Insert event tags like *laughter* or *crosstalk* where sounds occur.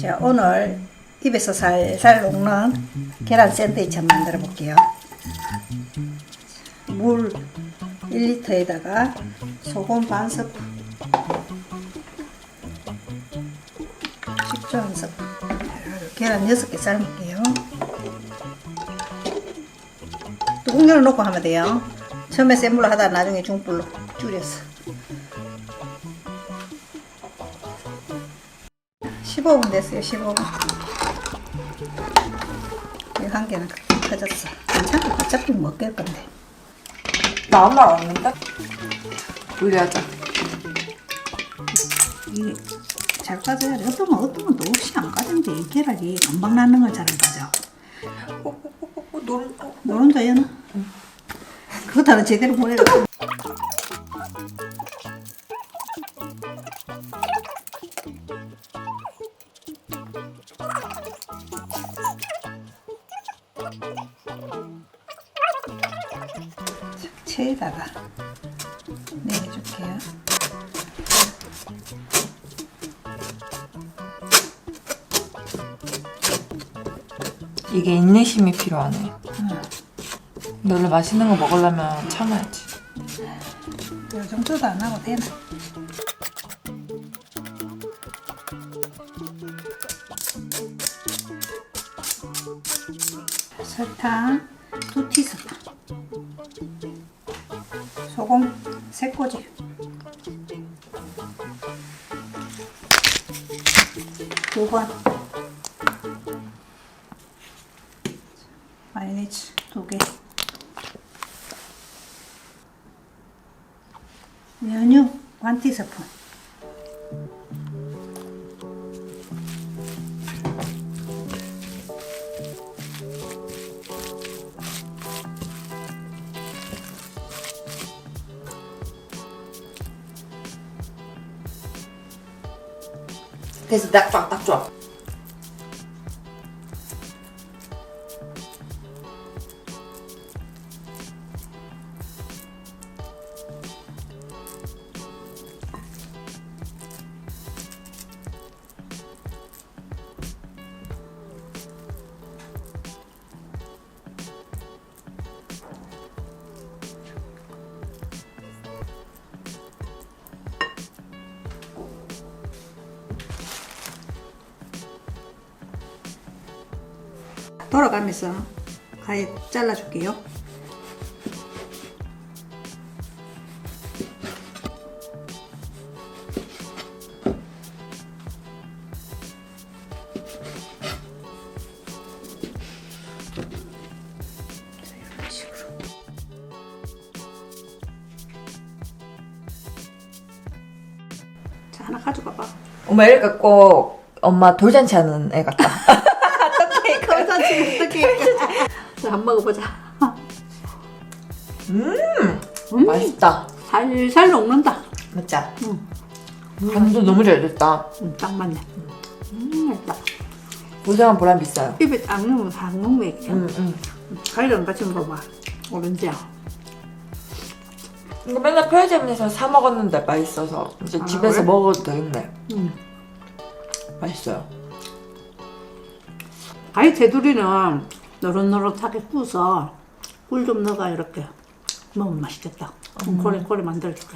자, 오늘 입에서 살살 녹는 계란 샌드위치 한번 만들어 볼게요. 물 1리터에다가 소금 반 스푼, 식초 한 스푼, 계란 6개 삶을게요. 뚜껑 열어놓고 하면 돼요. 처음에 센 불로 하다가 나중에 중불로 줄여서. 15분 됐어요, 15분. 이거 한 개는 터졌어. 괜찮아. 어차피 먹을 건데. 나 아무 말안 했는데? 분리하자. 이게 잘 까져야 돼. 어떤 건, 어떤 건또 없이 안 까진데, 이 계란이 금방 나는 건잘안 까져. 노른, 어. 노른자 연어? 그거 다 제대로 보내라. 체에다가 내려줄게요. 이게 인내심이 필요하네. 근데 원래 맛있는 거 먹으려면 참아야지. 이 정도도 안 하고 되나? 설탕 소금 세 꼬지. 두번. 마요네즈 두개. 연유 반 티스푼 그래서 딱 좋아, 딱 좋아. 돌아가면서 가위 잘라줄게요. 자, 하나 가져가봐. 엄마 이러니까 꼭 엄마 돌잔치 하는 애 같다. *laughs* 건산치 어떻게? 자, 한 먹어보자. 음, 음, 맛있다. 살살 녹는다. 맞지? 응. 간도 너무 잘 됐다. 음, 딱 맞네. 음, 맛있다. 고생한 보람 있어요. 입에 딱 넣으면 다 녹네. 그냥. 음, 음. 가위랑 같이 먹어봐. 오렌지야. 이거 맨날 편의점에서 사 먹었는데 맛있어서 이제 아, 집에서 그래? 먹어도 되겠네. 음. 맛있어요. 가위 테두리는 노릇노릇하게 구워서 꿀 좀 넣어가 이렇게 먹으면 맛있겠다. 음. 고래 고래 만들어줄게.